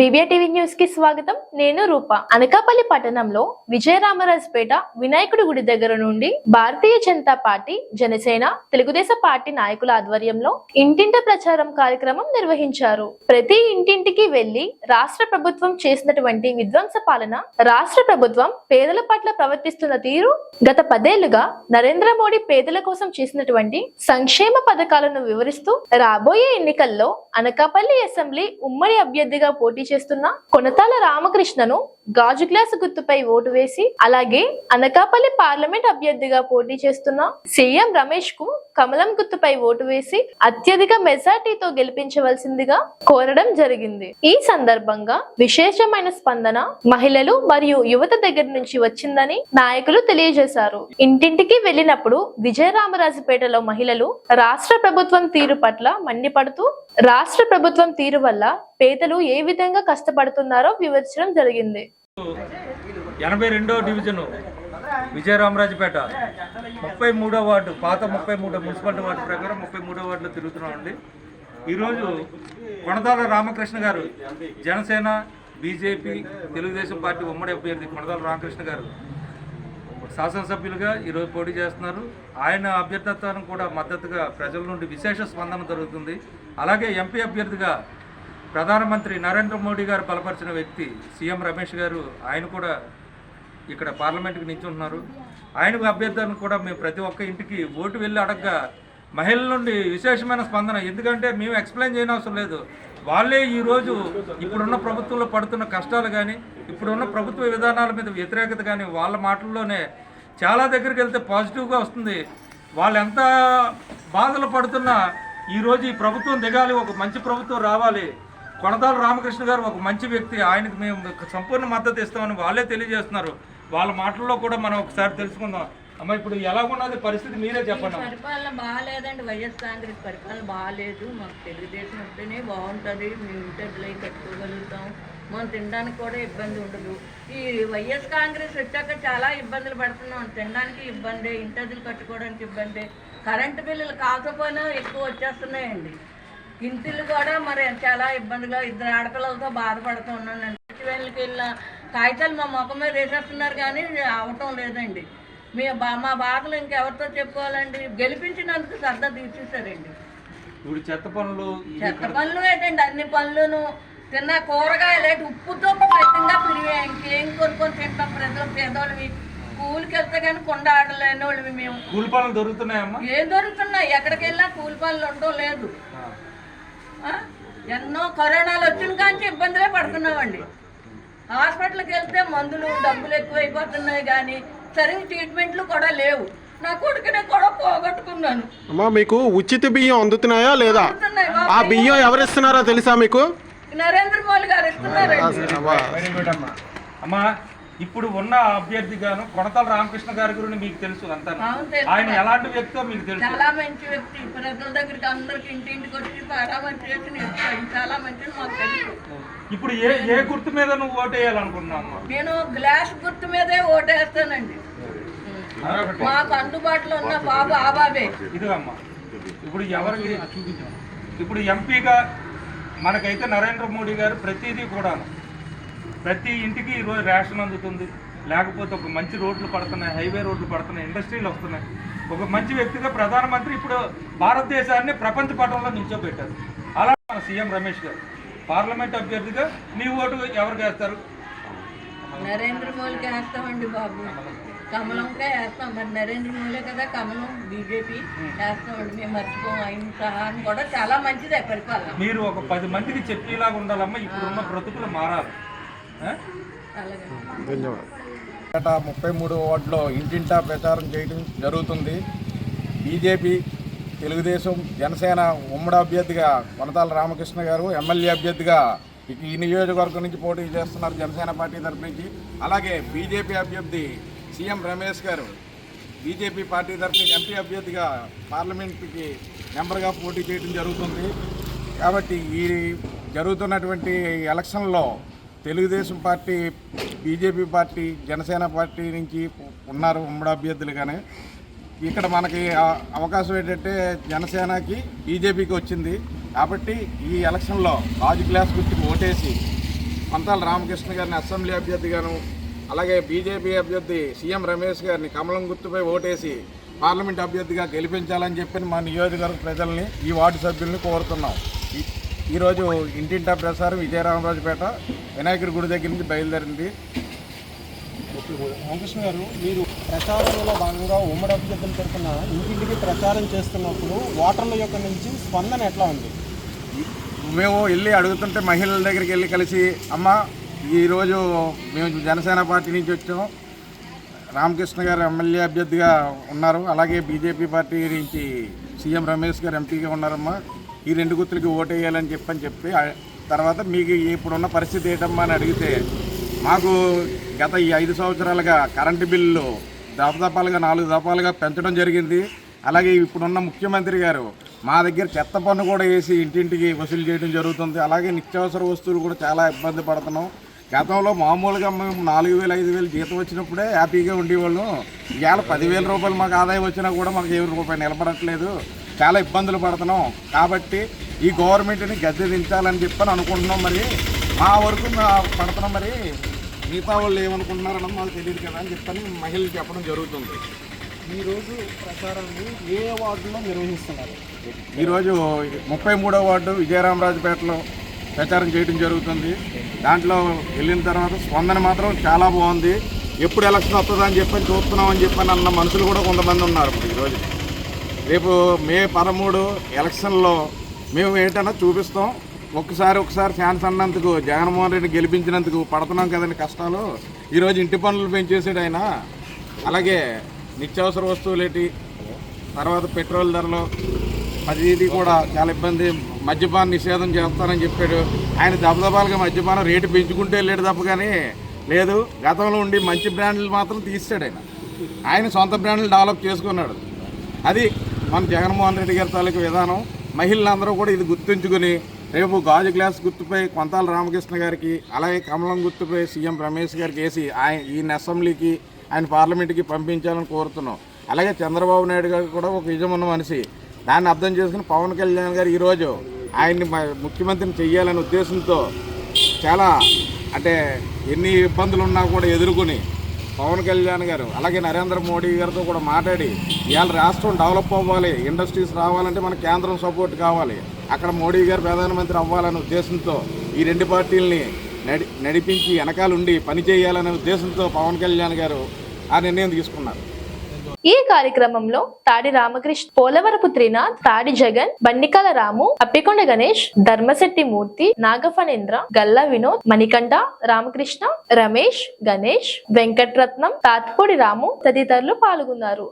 దివ్య TV న్యూస్కి స్వాగతం. నేను రూప. అనకాపల్లి పట్టణంలో విజయరామరాజుపేట వినాయకుడి గుడి దగ్గర నుండి భారతీయ జనతా పార్టీ జనసేన తెలుగుదేశం పార్టీ నాయకుల ఆధ్వర్యంలో ఇంటింటి ప్రచారం కార్యక్రమం నిర్వహించారు. ప్రతి ఇంటింటికి వెళ్ళి రాష్ట్ర ప్రభుత్వం చేసినటువంటి విధ్వంస పాలన రాష్ట్ర ప్రభుత్వం పేదల పట్ల ప్రవర్తిస్తున్న తీరు గత పదేళ్ళుగా నరేంద్ర మోడీ పేదల కోసం చేసినటువంటి సంక్షేమ పథకాలను వివరిస్తూ రాబోయే ఎన్నికల్లో అనకాపల్లి అసెంబ్లీ ఉమ్మడి అభ్యర్థిగా పోటీ చేస్తున్న కొనతాల రామకృష్ణను గాజు గ్లాసు గుర్తుపై ఓటు వేసి అలాగే అనకాపల్లి పార్లమెంట్ అభ్యర్థిగా పోటీ చేస్తున్న సీఎం రమేష్కు కమలం గుర్తుపై ఓటు వేసి అత్యధిక మెజార్టీతో గెలిపించవలసిందిగా కోరడం జరిగింది. ఈ సందర్భంగా విశేషమైన స్పందన మహిళలు మరియు యువత దగ్గర నుంచి వచ్చిందని నాయకులు తెలియజేశారు. ఇంటింటికి వెళ్ళినప్పుడు విజయరామరాజుపేటలో మహిళలు రాష్ట్ర ప్రభుత్వం తీరు పట్ల మండిపడుతూ రాష్ట్ర ప్రభుత్వం తీరు వల్ల పేదలు ఏ విధంగా కష్టపడుతున్నారో వివరించడం జరిగింది. ఎనభై రెండో డివిజను విజయరామరాజుపేట. ముప్పై మూడో వార్డు పాత ముప్పై మూడో మున్సిపాలిటీ వార్డు ప్రకారం ముప్పై మూడో వార్డులో తిరుగుతున్నామండి. ఈరోజు కొనదాల రామకృష్ణ గారు జనసేన బీజేపీ తెలుగుదేశం పార్టీ ఉమ్మడి అభ్యర్థి కొనదాల రామకృష్ణ గారు శాసనసభ్యులుగా ఈరోజు పోటీ చేస్తున్నారు. ఆయన అభ్యర్థత్వానికి కూడా మద్దతుగా ప్రజల నుండి విశేష స్పందన దొరుకుతుంది. అలాగే ఎంపీ అభ్యర్థిగా ప్రధానమంత్రి నరేంద్ర మోడీ గారు బలపరిచిన వ్యక్తి సీఎం రమేష్ గారు ఆయన కూడా ఇక్కడ పార్లమెంట్కి నిల్చుంటున్నారు ఆయన అభ్యర్థులను కూడా మేము ప్రతి ఒక్క ఇంటికి ఓటు వెళ్ళి అడగగా మహిళల నుండి విశేషమైన స్పందన. ఎందుకంటే మేము ఎక్స్ప్లెయిన్ చేయనవసరం లేదు. వాళ్ళే ఈరోజు ఇప్పుడున్న ప్రభుత్వంలో పడుతున్న కష్టాలు కానీ ఇప్పుడున్న ప్రభుత్వ విధానాల మీద వ్యతిరేకత కానీ వాళ్ళ మాటల్లోనే చాలా దగ్గరికి వెళ్తే పాజిటివ్గా వస్తుంది. వాళ్ళు ఎంత బాధలు పడుతున్నా ఈరోజు ఈ ప్రభుత్వం దిగాలి ఒక మంచి ప్రభుత్వం రావాలి. కొనదాల రామకృష్ణ గారు ఒక మంచి వ్యక్తి ఆయనకు మేము సంపూర్ణ మద్దతు ఇస్తామని వాళ్ళే తెలియజేస్తున్నారు. వాళ్ళ మాటల్లో కూడా మనం ఒకసారి తెలుసుకుందాం. అమ్మ ఇప్పుడు ఎలా ఉన్నది పరిస్థితి మీరే చెప్పండి పరిపాలన బాగాలేదండి వైఎస్ కాంగ్రెస్ పరిపాలన బాగాలేదు. మాకు తెలుగుదేశం ఉంటేనే బాగుంటుంది. మేము ఇంటి కట్టుకోగలుగుతాం మనం తినడానికి కూడా ఇబ్బంది ఉండదు. ఈ వైఎస్ కాంగ్రెస్ వచ్చాక చాలా ఇబ్బందులు పడుతున్నాం. తినడానికి ఇబ్బంది ఇంటర్లు కట్టుకోవడానికి ఇబ్బంది. కరెంటు బిల్లులు కాకపోయినా ఎక్కువ వచ్చేస్తున్నాయండి. ఇంటిలు కూడా మరి చాలా ఇబ్బందిగా ఇద్దరు ఆడపిల్లలతో బాధపడుతూ ఉన్నానండి. వెళ్ళిన కాగితాలు మా ముఖం మీద వేసేస్తున్నారు కానీ అవటం లేదండి. మీ బా మా బాధలు ఇంకెవరితో చెప్పుకోవాలండి? గెలిపించినందుకు సరదా తీర్చేశారండి. ఇప్పుడు చెత్త పనులు చెత్త పనులు ఏంటండి? అన్ని పనులను తిన్న కూరగాయలు ఉప్పుతో ప్రతిగా పెరిగాయి. ఇంకేం కొనుక్కొని తింటాం ప్రజలు పేదవాళ్ళవి కూలికి వెళ్తే కానీ కొండ ఆడలేని వాళ్ళవి మేము. కూలి పనులు దొరుకుతున్నాయమ్మా? ఏం దొరుకుతున్నాయి? ఎక్కడికి వెళ్ళినా కూలి పనులు ఉండడం లేదు? ఎన్నో కరోనాలు వచ్చిన కాంచి ఇబ్బందులే పడుతున్నామండి. హాస్పిటల్కి వెళ్తే మందులు డబ్బులు ఎక్కువైపోతున్నాయి కానీ సరైన ట్రీట్మెంట్లు కూడా లేవు. నా కొడుకుని కూడా పోగొట్టుకున్నాను. అమ్మా మీకు ఉచిత బియ్యం అందుతున్నాయా లేదా. ఆ బియ్యం ఎవరు ఇస్తున్నారో తెలుసా మీకు? నరేంద్ర మోడీ గారు ఇస్తున్నారండి. అమ్మా, ఇప్పుడు ఉన్న అభ్యర్థిగాను కొనతాల రామకృష్ణ గారి గురించి మీకు తెలుసు అంతా. ఆయన ఎలాంటి వ్యక్తో మీకు తెలుసు? చాలా మంచి వ్యక్తి. ప్రజల దగ్గరికి అందరికి ఇంటింటికి వచ్చి పరామర్శ చాలా మంచిది మాకు తెలుసు. ఇప్పుడు ఏ ఏ గుర్తు మీద నువ్వు ఓటు వేయాలనుకుంటున్నావు? అమ్మా నేను గ్లాస్ గుర్తు మీదే ఓటేస్తానండి. మాకు అందుబాటులో ఉన్న బాబు ఆ బాబే ఇదిగమ్మా. ఇప్పుడు ఎవరికి చూపించాం ఇప్పుడు ఎంపీగా మనకైతే నరేంద్ర మోడీ గారు ప్రతిదీ కూడాను. ప్రతి ఇంటికి ఈరోజు రేషన్ అందుతుంది. లేకపోతే ఒక మంచి రోడ్లు పడుతున్నాయి హైవే రోడ్లు పడుతున్నాయి ఇండస్ట్రీలు వస్తున్నాయి. ఒక మంచి వ్యక్తిగా ప్రధానమంత్రి ఇప్పుడు భారతదేశాన్ని ప్రపంచ పటంలో నిల్చోబెట్టారు. అలా మన సీఎం రమేష్ గారు. పార్లమెంట్ అభ్యర్థిగా మీ ఓటు ఎవరికి వేస్తారు? నరేంద్ర మోడీకి వేస్తామండి బాబు. కమలంకే వేస్తాం. మరి నరేంద్ర మోడీ కదా కమలం బీజేపీ వేస్తామండి. మేము మర్చిపోం. ఆయన సహాయం కూడా చాలా మంచిదే పరిపాలన. మీరు ఒక పది మందికి చెప్పేలాగా ఉండాలమ్మా. ఇప్పుడున్న బ్రతుకులు మారాలి. గత ముప్పై మూడు వార్డులో ఇంటింటా ప్రచారం చేయడం జరుగుతుంది. బీజేపీ తెలుగుదేశం జనసేన ఉమ్మడి అభ్యర్థిగా కొనతాల రామకృష్ణ గారు ఎమ్మెల్యే అభ్యర్థిగా ఈ నియోజకవర్గం నుంచి పోటీ చేస్తున్నారు జనసేన పార్టీ తరఫు నుంచి. అలాగే బీజేపీ అభ్యర్థి సీఎం రమేష్ గారు బీజేపీ పార్టీ తరఫున ఎంపీ అభ్యర్థిగా పార్లమెంట్కి మెంబర్గా పోటీ చేయడం జరుగుతుంది. కాబట్టి ఈ జరుగుతున్నటువంటి ఎలక్షన్లో Telugu Desam party BJP party Janasena party నుంచి ఉన్నారు ఉమ్మడి అభ్యర్థులుగానే ఇక్కడ మనకి అవకాశం ఏంటంటే జనసేనకి బీజేపీకి వచ్చింది. కాబట్టి ఈ ఎలక్షన్లో రాజు గ్లాస్ గుర్తుకు ఓటేసి పంతాల రామకృష్ణ గారిని అసెంబ్లీ అభ్యర్థిగాను అలాగే బీజేపీ అభ్యర్థి సీఎం రమేష్ గారిని కమలం గుర్తుపై ఓటేసి పార్లమెంట్ అభ్యర్థిగా గెలిపించాలని చెప్పి మా నియోజకవర్గ ప్రజల్ని ఈ వార్డు సభ్యుల్ని కోరుతున్నాం. ఈరోజు ఇంటింటా ప్రసారం విజయరామరాజుపేట వినాయకుడి గుడి దగ్గర నుంచి బయలుదేరింది. రామకృష్ణ గారు మీరు ప్రచారంలో భాగంగా ఉమ్మడి అభ్యర్థుల తరఫున ఇంటింటికి ప్రచారం చేస్తున్నప్పుడు ఓటర్ల యొక్క నుంచి స్పందన ఎట్లా ఉంది? మేము వెళ్ళి అడుగుతుంటే మహిళల దగ్గరికి వెళ్ళి కలిసి అమ్మ ఈరోజు మేము జనసేన పార్టీ నుంచి వచ్చాం. రామకృష్ణ గారు ఎమ్మెల్యే అభ్యర్థిగా ఉన్నారు. అలాగే బీజేపీ పార్టీ నుంచి సీఎం రమేష్ గారు ఎంపీగా ఉన్నారమ్మా. ఈ రెండు గుర్తులకి ఓటేయాలని చెప్పని చెప్పి తర్వాత మీకు ఇప్పుడున్న పరిస్థితి ఏంటమ్మా అని అడిగితే మాకు గత ఈ ఐదు సంవత్సరాలుగా కరెంటు బిల్లు దపదపాలుగా నాలుగు దపాలుగా పెంచడం జరిగింది. అలాగే ఇప్పుడున్న ముఖ్యమంత్రి గారు మా దగ్గర చెత్త పన్ను కూడా వేసి ఇంటింటికి వసూలు చేయడం జరుగుతుంది. అలాగే నిత్యావసర వస్తువులు కూడా చాలా ఇబ్బంది పడుతున్నాం. గతంలో మామూలుగా మేము నాలుగు వేలు ఐదు వేలు జీతం వచ్చినప్పుడే హ్యాపీగా ఉండేవాళ్ళం. ఇవాళ పదివేల రూపాయలు మాకు ఆదాయం వచ్చినా కూడా మాకు ఏ రూపాయలు నిలబడట్లేదు. చాలా ఇబ్బందులు పడుతున్నాం. కాబట్టి ఈ గవర్నమెంట్ని గద్దె దించాలని చెప్పని అనుకుంటున్నాం మరి. మా వరకు పడుతున్నాం మరి. మిగతా వాళ్ళు ఏమనుకుంటున్నారన్నది మాకు తెలియదు కదా అని చెప్పని మహిళలు చెప్పడం జరుగుతుంది. ఈరోజు ప్రచారాన్ని ఏ వార్డులో నిర్వహిస్తున్నారు? ఈరోజు ముప్పై మూడో వార్డు విజయరామరాజుపేటలో ప్రచారం చేయడం జరుగుతుంది. దాంట్లో వెళ్ళిన తర్వాత స్పందన మాత్రం చాలా బాగుంది. ఎప్పుడు ఎలక్షన్ వస్తుందా అని చెప్పని చూస్తున్నామని చెప్పని అన్న మనుషులు కూడా కొంతమంది ఉన్నారు ఇప్పుడు ఈరోజు రేపు మే పదమూడు ఎలక్షన్లో మేము ఏంటన్నా చూపిస్తాం. ఒక్కసారి ఒకసారి ఛాన్స్ అన్నందుకు జగన్మోహన్ రెడ్డి గెలిపించినందుకు పడుతున్నాం కదండి కష్టాలు. ఈరోజు ఇంటి పనులు పెంచేసాడు ఆయన. అలాగే నిత్యావసర వస్తువులేటి తర్వాత పెట్రోల్ ధరలు. అది ఇది కూడా చాలా ఇబ్బంది. మద్యపాన నిషేధం చేస్తానని చెప్పాడు. ఆయన దబదబాలుగా మద్యపానం రేటు పెంచుకుంటే లేడు తప్ప కానీ లేదు. గతంలో ఉండి మంచి బ్రాండ్లు మాత్రం తీసాడు ఆయన. ఆయన సొంత బ్రాండ్లు డెవలప్ చేసుకున్నాడు. అది మన జగన్మోహన్ రెడ్డి గారి తాలూకు విధానం మహిళలందరూ కూడా ఇది గుర్తుంచుకుని రేపు గాజు గ్లాస్ గుర్తుపై కొంతాల రామకృష్ణ గారికి అలాగే కమలం గుర్తుపై సీఎం రమేష్ గారికి వేసి ఆయన ఈయన అసెంబ్లీకి ఆయన పార్లమెంట్కి పంపించాలని కోరుతున్నాం. అలాగే చంద్రబాబు నాయుడు గారు కూడా ఒక నిజమున్న మనిషి. దాన్ని అర్థం చేసుకుని పవన్ కళ్యాణ్ గారు ఈరోజు ఆయన్ని ముఖ్యమంత్రిని చెయ్యాలనే ఉద్దేశంతో చాలా అంటే ఎన్ని ఇబ్బందులు ఉన్నా కూడా ఎదుర్కొని పవన్ కళ్యాణ్ గారు అలాగే నరేంద్ర మోడీ గారితో కూడా మాట్లాడి ఇవాళ రాష్ట్రం డెవలప్ అవ్వాలి ఇండస్ట్రీస్ రావాలంటే మన కేంద్రం సపోర్ట్ కావాలి. అక్కడ మోడీ గారు ప్రధానమంత్రి అవ్వాలనే ఉద్దేశంతో ఈ రెండు పార్టీలని నడి నడిపించి వెనకాలండి పని చేయాలనే ఉద్దేశంతో పవన్ కళ్యాణ్ గారు ఆ నిర్ణయం తీసుకున్నారు. ఈ కార్యక్రమంలో తాడి రామకృష్ణ పోలవరపు త్రినాథ్ తాడి జగన్ బన్నికల రాము అప్పికొండ గణేష్ ధర్మశెట్టి మూర్తి నాగఫణేంద్ర గల్లా వినోద్ మణికంఠ రామకృష్ణ రమేష్ గణేష్ వెంకట్రత్నం తాత్పూడి రాము తదితరులు పాల్గొన్నారు.